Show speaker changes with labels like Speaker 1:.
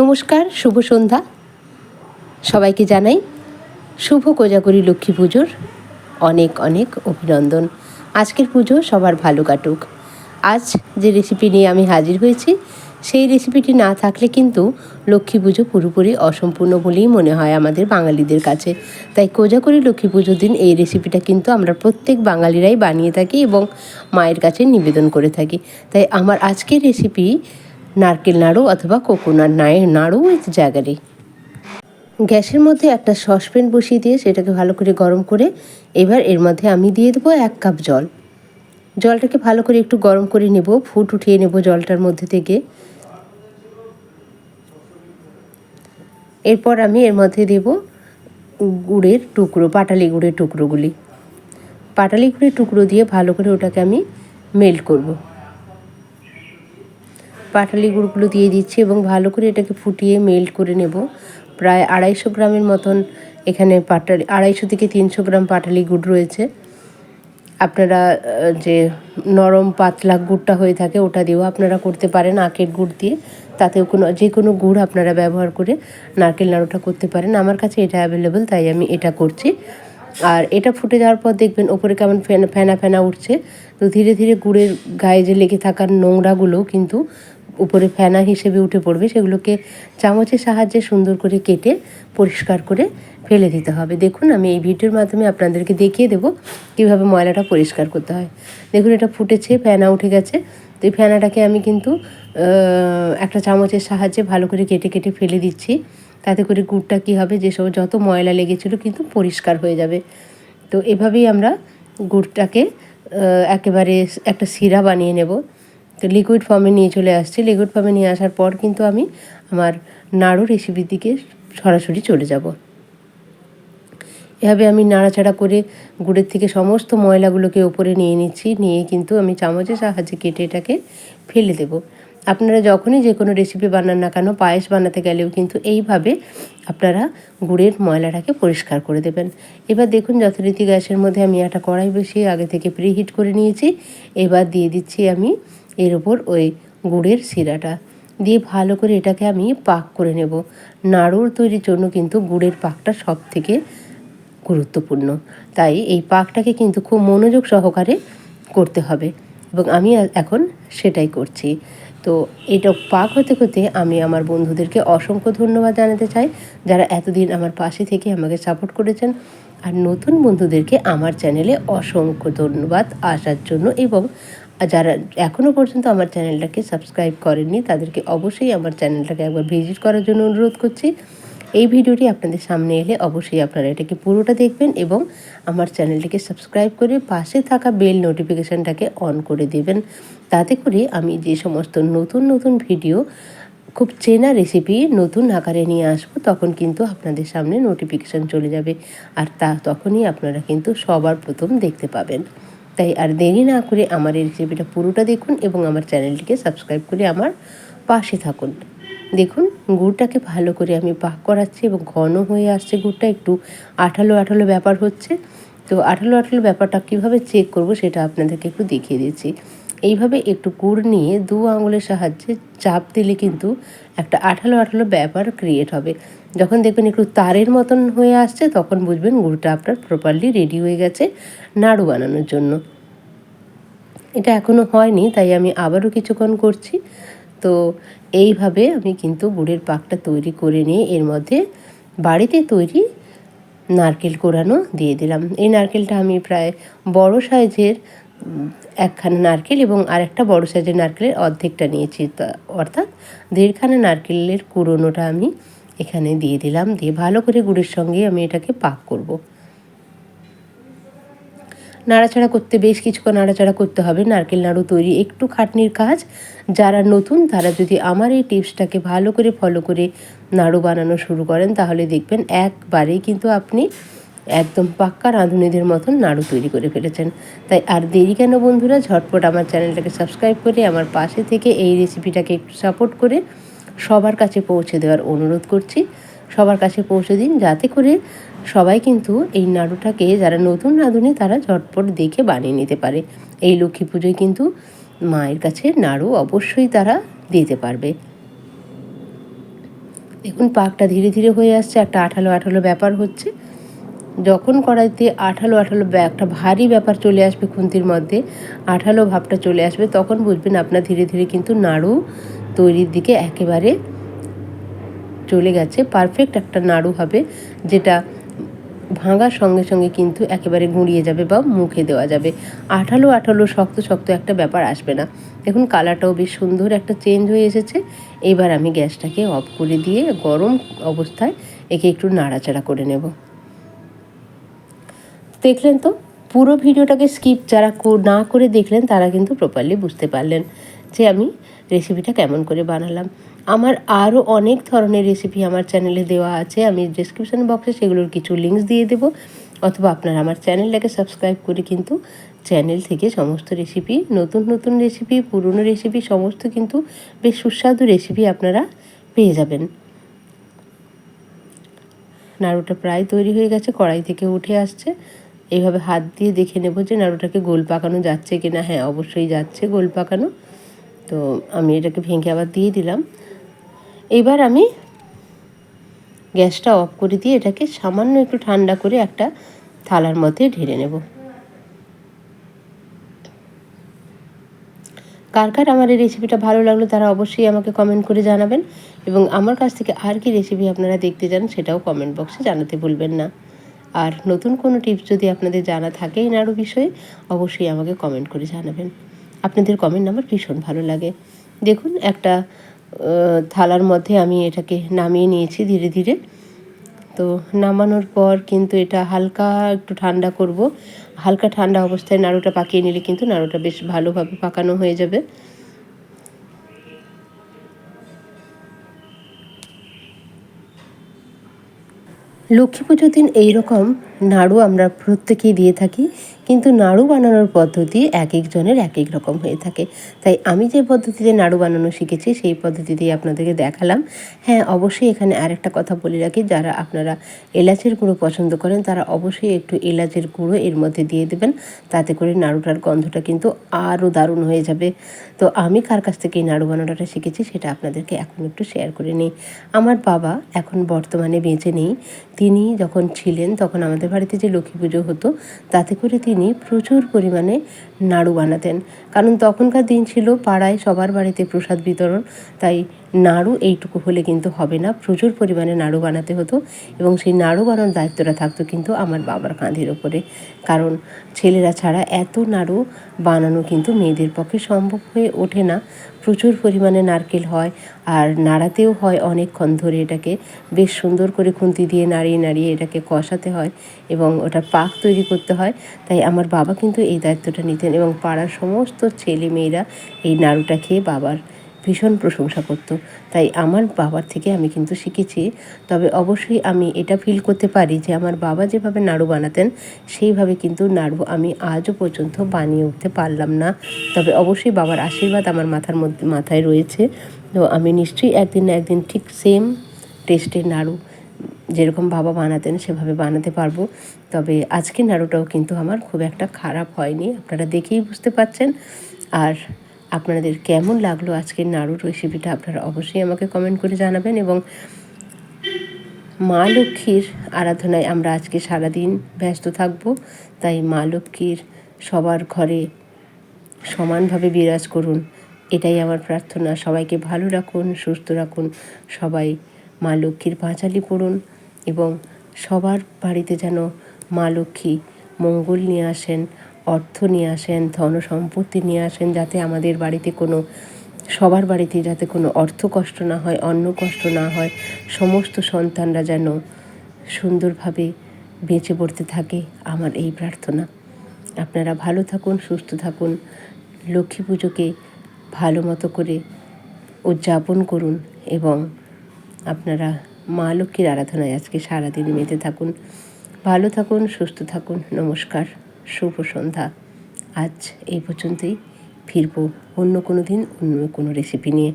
Speaker 1: নমস্কার, শুভ সন্ধ্যা। সবাইকে জানাই শুভ কোজাগরি লক্ষ্মী পুজোর অনেক অনেক অভিনন্দন। আজকের পুজো সবার ভালো কাটুক। আজ যে রেসিপি নিয়ে আমি হাজির হয়েছি, সেই রেসিপিটি না থাকলে কিন্তু লক্ষ্মী পুজো পুরোপুরি অসম্পূর্ণ বলেই মনে হয় আমাদের বাঙালিদের কাছে। তাই কোজাগরি লক্ষ্মী পুজোর দিন এই রেসিপিটা কিন্তু আমরা প্রত্যেক বাঙালিরাই বানিয়ে থাকি এবং মায়ের কাছে নিবেদন করে থাকি। তাই আমার আজকের রেসিপি নারকেল নাড়ু অথবা কোকোনাট নাড়ু উইথ জাগারি গ্যাসের মধ্যে একটা সসপ্যান বসিয়ে দিয়ে সেটাকে ভালো করে গরম করে এবার এর মধ্যে আমি দিয়ে দেবো এক কাপ জল। জলটাকে ভালো করে একটু গরম করে নেব, ফুট উঠিয়ে নেব জলটার মধ্যে থেকে। এরপর আমি এর মধ্যে দেব গুড়ের টুকরো, পাটালি গুড়ের টুকরোগুলি। পাটালি গুড়ের টুকরো দিয়ে ভালো করে ওটাকে আমি মেল্ট করব। পাটালি গুড়গুলো দিয়ে দিচ্ছি এবং ভালো করে এটাকে ফুটিয়ে মেল্ট করে নেব। প্রায় আড়াইশো গ্রামের মতন এখানে পাটালি, আড়াইশো থেকে তিনশো গ্রাম পাটালি গুড় রয়েছে। আপনারা যে নরম পাতলা গুড়টা হয়ে থাকে ওটা দিয়েও আপনারা করতে পারেন আখের গুড় দিয়ে। তাতেও কোনো, যে কোনো গুড় আপনারা ব্যবহার করে নারকেল নাড়ুটা করতে পারেন। আমার কাছে এটা অ্যাভেলেবেল তাই আমি এটা করছি। আর এটা ফুটে যাওয়ার পর দেখবেন ওপরে কেমন ফেনা ফেনা ফেনা উঠছে। তো ধীরে ধীরে গুড়ের গায়ে যে লেগে থাকার নোংরাগুলো কিন্তু উপরে ফেনা হিসেবে উঠে পড়বে, সেগুলোকে চামচের সাহায্যে সুন্দর করে কেটে পরিষ্কার করে ফেলে দিতে হবে। দেখুন, আমি এই ভিডিওর মাধ্যমে আপনাদেরকে দেখিয়ে দেবো কীভাবে ময়লাটা পরিষ্কার করতে হয়। দেখুন, এটা ফুটেছে, ফেনা উঠে গেছে। তো এই ফেনাটাকে আমি কিন্তু একটা চামচের সাহায্যে ভালো করে কেটে কেটে ফেলে দিচ্ছি। তাতে করে গুড়টা কী হবে যেসব যত ময়লা লেগেছিলো কিন্তু পরিষ্কার হয়ে যাবে। তো এভাবেই আমরা গুড়টাকে একেবারে একটা শিরা বানিয়ে নেব। তো লিকুইড ফর্মে নিয়ে চলে আসছি। লিকুইড ফর্মে নিয়ে আসার পর কিন্তু আমি আমার নাড়ু রেসিপির দিকে সরাসরি চলে যাব। এভাবে আমি নাড়াচাড়া করে গুড়ের থেকে সমস্ত ময়লাগুলোকে ওপরে নিয়ে নিচ্ছি। নিয়ে কিন্তু আমি চামচের সাহায্যে কেটে এটাকে ফেলে দেবো। আপনারা যখনই যে কোনো রেসিপি বানান না কেন, পায়েস বানাতে গেলেও কিন্তু এইভাবে আপনারা গুড়ের ময়লাটাকে পরিষ্কার করে দেবেন। এবার দেখুন যথারীতি গ্যাসের মধ্যে আমি একটা কড়াই বসিয়ে আগে থেকে প্রিহিট করে নিয়েছি। এবার দিয়ে দিচ্ছি আমি এর ওপর ওই গুড়ের শিরাটা। দিয়ে ভালো করে এটাকে আমি পাক করে নেব। নাড়ুর তৈরির জন্য কিন্তু গুড়ের পাকটা সব থেকে গুরুত্বপূর্ণ। তাই এই পাকটাকে কিন্তু খুব মনোযোগ সহকারে করতে হবে এবং আমি এখন সেটাই করছি। তো এটা পাক হতে হতে আমি আমার বন্ধুদেরকে অসংখ্য ধন্যবাদ জানাতে চাই যারা এতদিন আমার পাশে থেকে আমাকে সাপোর্ট করেছেন। আর নতুন বন্ধুদেরকে আমার চ্যানেলে অসংখ্য ধন্যবাদ আসার জন্য এবং যারা এখনও পর্যন্ত আমার চ্যানেলটাকে সাবস্ক্রাইব করেননি, তাদেরকে অবশ্যই আমার চ্যানেলটাকে একবার ভিজিট করার জন্য অনুরোধ করছি। এই ভিডিওটি আপনাদের সামনে এলে অবশ্যই আপনারা এটাকে পুরোটা দেখবেন এবং আমার চ্যানেলটিকে সাবস্ক্রাইব করে পাশে থাকা বেল নোটিফিকেশানটাকে অন করে দেবেন। তাতে করে আমি যে সমস্ত নতুন নতুন ভিডিও, খুব চেনা রেসিপি নতুন আকারে নিয়ে আসব, তখন কিন্তু আপনাদের সামনে নোটিফিকেশান চলে যাবে। আর তা তখনই আপনারা কিন্তু সবার প্রথম দেখতে পাবেন। তাই আর দেরি না করে আমার এই রেসিপিটা পুরোটা দেখুন এবং আমার চ্যানেলটিকে সাবস্ক্রাইব করে আমার পাশে থাকুন। দেখুন, গুড়টাকে ভালো করে আমি পাক করাচ্ছি এবং ঘন হয়ে আসছে গুড়টা, একটু আঠালো আঠালো ব্যাপার হচ্ছে। তো আঠালো আঠালো ব্যাপারটা কীভাবে চেক করব সেটা আপনাদেরকে একটু দেখিয়ে দিচ্ছি। এইভাবে একটু গুড় নিয়ে দু আঙুলের সাহায্যে চাপ দিলে কিন্তু একটা আঠালো আঠালো ব্যাপার ক্রিয়েট হবে। যখন দেখবেন একটু তারের মতন হয়ে আসছে, তখন বুঝবেন গুড়টা আপনার প্রপারলি রেডি হয়ে গেছে নাড়ু বানানোর জন্য। এটা এখনও হয়নি, তাই আমি আবারও কিছুক্ষণ করছি। তো এইভাবে আমি কিন্তু গুড়ের পাকটা তৈরি করে নিয়ে এর মধ্যে বাড়িতে তৈরি নারকেল কোরানো দিয়ে দিলাম। এই নারকেলটা আমি প্রায় বড় সাইজের একখানা নারকেল এবং আরেকটা বড় সাইজের নারকেলের অর্ধেকটা নিয়েছি। অর্থাৎ দেড়খানা নারকেলের কুড়োনোটা আমি এখানে দিয়ে দিলাম। দিয়ে ভালো করে গুড়ের সঙ্গে আমি এটাকে পাক করব। নাড়াচাড়া করতে বেশ কিছুক্ষণ নাড়াচাড়া করতে হবে। নারকেল নাড়ু তৈরি একটু খাটনির কাজ। যারা নতুন, তারা যদি আমার এই টিপসটাকে ভালো করে ফলো করে নাড়ু বানানো শুরু করেন, তাহলে দেখবেন একবারেই কিন্তু আপনি একদম পাক্কা রাঁধুনিদের মতন নাড়ু তৈরি করে ফেলেছেন। তাই আর দেরি কেন বন্ধুরা? ঝটপট আমার চ্যানেলটাকে সাবস্ক্রাইব করে আমার পাশে থেকে এই রেসিপিটাকে একটু সাপোর্ট করে সবার কাছে পৌঁছে দেওয়ার অনুরোধ করছি। সবার কাছে পৌঁছে দিন, যাতে করে সবাই কিন্তু এই নাড়ুটাকে যারা নতুন রাঁধুনি, তারা ঝটপট দেখে বানিয়ে নিতে পারে। এই লক্ষ্মী পুজোয় কিন্তু মায়ের কাছে নাড়ু অবশ্যই তারা দিতে পারবে। দেখুন, পাকটা ধীরে ধীরে হয়ে আসছে। একটা আঠালো আঠালো ব্যাপার হচ্ছে। যখন কড়াইতে আঠালো আঠালো একটা ভারী ব্যাপার চলে আসবে খুন্তির মধ্যে, আঠালো ভাবটা চলে আসবে, তখন বুঝবেন আপনার ধীরে ধীরে কিন্তু নাড়ু তৈরির দিকে একেবারে চলে গেছে। পারফেক্ট একটা নাড়ু হবে, যেটা ভাঙার সঙ্গে সঙ্গে কিন্তু একেবারে গুঁড়িয়ে যাবে বা মুখে দেওয়া যাবে। আঠালো আঠালো শক্ত শক্ত একটা ব্যাপার আসবে না। দেখুন, কালারটাও বেশ সুন্দর একটা চেঞ্জ হয়ে এসেছে। এবার আমি গ্যাসটাকে অফ করে দিয়ে গরম অবস্থায় একে একটু নাড়াচাড়া করে নেব। দেখলেন তো? পুরো ভিডিওটাকে স্কিপ যারা না করে দেখলেন, তারা কিন্তু প্রপারলি বুঝতে পারলেন যে আমি রেসিপিটা কেমন করে বানালাম। আমার আরও অনেক ধরনের রেসিপি আমার চ্যানেলে দেওয়া আছে। আমি ডিসক্রিপশন বক্সে সেগুলোর কিছু লিঙ্কস দিয়ে দেবো। অথবা আপনারা আমার চ্যানেলটাকে সাবস্ক্রাইব করে কিন্তু চ্যানেল থেকে সমস্ত রেসিপি নতুন নতুন রেসিপি পুরনো রেসিপি সমস্ত কিন্তু বেশ সুস্বাদু রেসিপি আপনারা পেয়ে যাবেন। নাড়ুটা প্রায় তৈরি হয়ে গেছে, কড়াই থেকে উঠে আসছে। এইভাবে হাত দিয়ে দেখে নেব যে নাড়ুটাকে গোল পাকানো যাচ্ছে কি না হ্যাঁ অবশ্যই যাচ্ছে গোল পাকানো। তো আমি এটাকে ভেঙে আবার দিয়ে দিলাম। এবার আমি গ্যাসটা অফ করে দিয়ে এটাকে সামান্য একটু ঠান্ডা করে একটা থালার মধ্যে ঢেলে নেব। কার কার আমার এই রেসিপিটা ভালো লাগল তারা অবশ্যই আমাকে কমেন্ট করে জানাবেন। এবং আমার কাছ থেকে আর কি রেসিপি আপনারা দেখতে চান সেটাও কমেন্ট বক্সে জানাতে ভুলবেন না। আর নতুন কোনো টিপস যদি আপনাদের জানা থাকে নাড়ু বিষয়ে, অবশ্যই আমাকে কমেন্ট করে জানাবেন। আপনাদের কমেন্ট আমার ভীষণ ভালো লাগে। দেখুন, একটা থালার মধ্যে আমি এটাকে নামিয়ে নিয়েছি ধীরে ধীরে। তো নামানোর পর কিন্তু এটা হালকা একটু ঠান্ডা করব। হালকা ঠান্ডা অবস্থায় নাড়ুটা পাকিয়ে নিলে কিন্তু নাড়ুটা বেশ ভালোভাবে পাকানো হয়ে যাবে। লক্ষ্মী পুজোর দিন এইরকম নাড়ু আমরা প্রত্যেকেই দিয়ে থাকি, কিন্তু নাড়ু বানানোর পদ্ধতি এক একজনের এক এক রকম হয়ে থাকে। তাই আমি যে পদ্ধতিতে নাড়ু বানানো শিখেছি, সেই পদ্ধতি পদ্ধতিতেই আপনাদেরকে দেখালাম। হ্যাঁ অবশ্যই এখানে আরেকটা কথা বলে রাখি, যারা আপনারা এলাচের গুঁড়ো পছন্দ করেন, তারা অবশ্যই একটু এলাচের গুঁড়ো এর মধ্যে দিয়ে দেবেন। তাতে করে নাড়ুটার গন্ধটা কিন্তু আরও দারুণ হয়ে যাবে। তো আমি কার কাছ থেকে এই নাড়ু বানানোটা শিখেছি, সেটা আপনাদেরকে এখন একটু শেয়ার করে নিই। আমার বাবা এখন বর্তমানে বেঁচে নেই। তিনি যখন ছিলেন, তখন আমাদের বাড়িতে যে লক্ষ্মী পুজো হতো, তাতে করে তিনি প্রচুর পরিমাণে নাড়ু বানাতেন। কারণ তখনকার দিন ছিল পাড়ায় সবার বাড়িতে প্রসাদ বিতরণ, তাই নাড়ু এইটুকু হলে কিন্তু হবে না। প্রচুর পরিমাণে নাড়ু বানাতে হতো এবং সেই নাড়ু বানানোর দায়িত্বটা থাকতো কিন্তু আমার বাবার কাঁধের ওপরে। কারণ ছেলেরা ছাড়া এত নাড়ু বানানো কিন্তু মেয়েদের পক্ষে সম্ভব হয়ে ওঠে না। প্রচুর পরিমাণে নারকেল হয় আর নাড়াতেও হয় অনেকক্ষণ ধরে এটাকে। বেশ সুন্দর করে খুন্তি দিয়ে নাড়িয়ে নাড়িয়ে এটাকে কষাতে হয় এবং ওটা পাক তৈরি করতে হয়। তাই আমার বাবা কিন্তু এই দায়িত্বটা নিতেন এবং পাড়ার সমস্ত ছেলে মেয়েরা এই নাড়ুটা খেয়ে বাবার ভীষণ প্রশংসা করতো। তাই আমার বাবার থেকে আমি কিন্তু শিখেছি। তবে অবশ্যই আমি এটা ফিল করতে পারি যে আমার বাবা যেভাবে নাড়ু বানাতেন, সেইভাবে কিন্তু নাড়ু আমি আজও পর্যন্ত বানিয়ে উঠতে পারলাম না। তবে অবশ্যই বাবার আশীর্বাদ আমার মাথার মধ্যে, মাথায় রয়েছে। তো আমি নিশ্চয়ই একদিন না একদিন ঠিক সেম টেস্টের নাড়ু যেরকম বাবা বানাতেন সেভাবে বানাতে পারব। তবে আজকের নাড়ুটাও কিন্তু আমার খুব একটা খারাপ হয়নি। আপনারা দেখেই বুঝতে পারছেন। আর আপনাদের কেমন লাগল আজকের নাড়ুর রেসিপিটা আপনারা অবশ্যই আমাকে কমেন্ট করে জানাবেন এবং মা লক্ষ্মীর আরাধনায় আমরা আজকে সারাদিন ব্যস্ত থাকব, তাই মা লক্ষ্মীর সবার ঘরে সমানভাবে বিরাজ করুন, এটাই আমার প্রার্থনা। সবাইকে ভালো রাখুন, সুস্থ রাখুন, সবাই মা লক্ষ্মীর পাঁচালি পড়ুন এবং সবার বাড়িতে যেন মা লক্ষ্মী মঙ্গল নিয়ে আসেন। অর্থ নিয়ে আসেন, ধন সম্পত্তি নিয়ে আসেন যাতে আমাদের বাড়িতে কোনো, সবার বাড়িতে যাতে কোনো অর্থ কষ্ট না হয়, অন্ন কষ্ট না হয়, সমস্ত সন্তানরা যেন সুন্দরভাবে বেঁচে পড়তে থাকে আমার এই প্রার্থনা। আপনারা ভালো থাকুন, সুস্থ থাকুন, লক্ষ্মী পুজোকে ভালো মতো করে উদযাপন করুন এবং আপনারা মা লক্ষ্মীর আরাধনায় আজকে সারাদিন মেতে থাকুন। ভালো থাকুন, সুস্থ থাকুন, নমস্কার। শুভ সন্ধ্যা। আজ এই পর্যন্তই। ফিরব অন্য কোনো দিন অন্য কোনো রেসিপি নিয়ে।